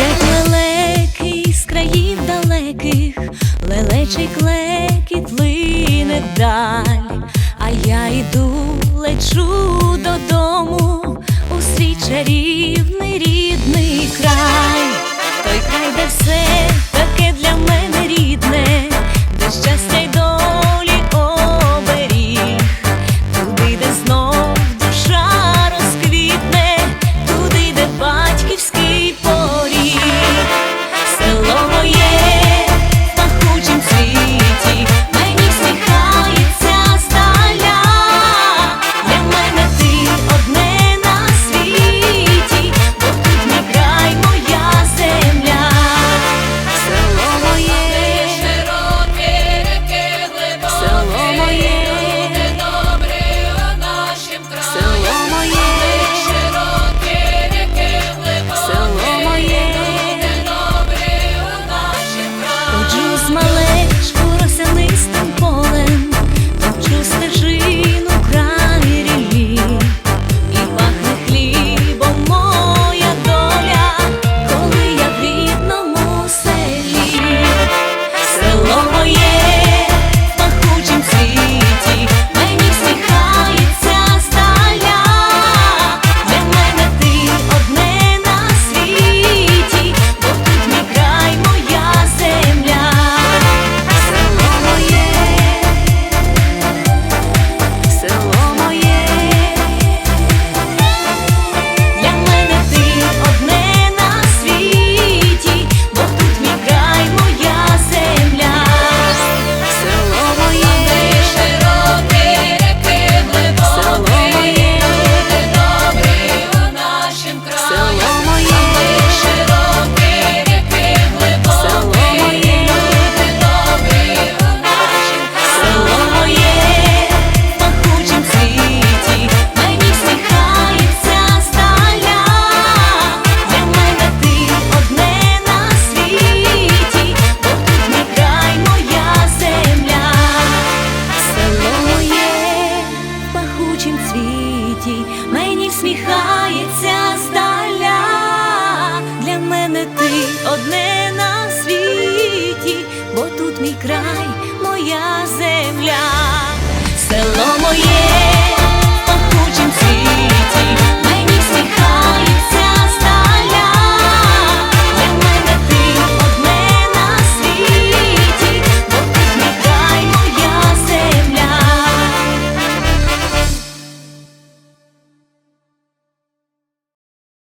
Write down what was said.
Як лелекий з країв далеких, лелечий клекіт лине даль, а я йду, лечу додому у свій чарівний. усміхається здаля, для мене ти одне на світі, бо тут мій край, моя земля, село моє.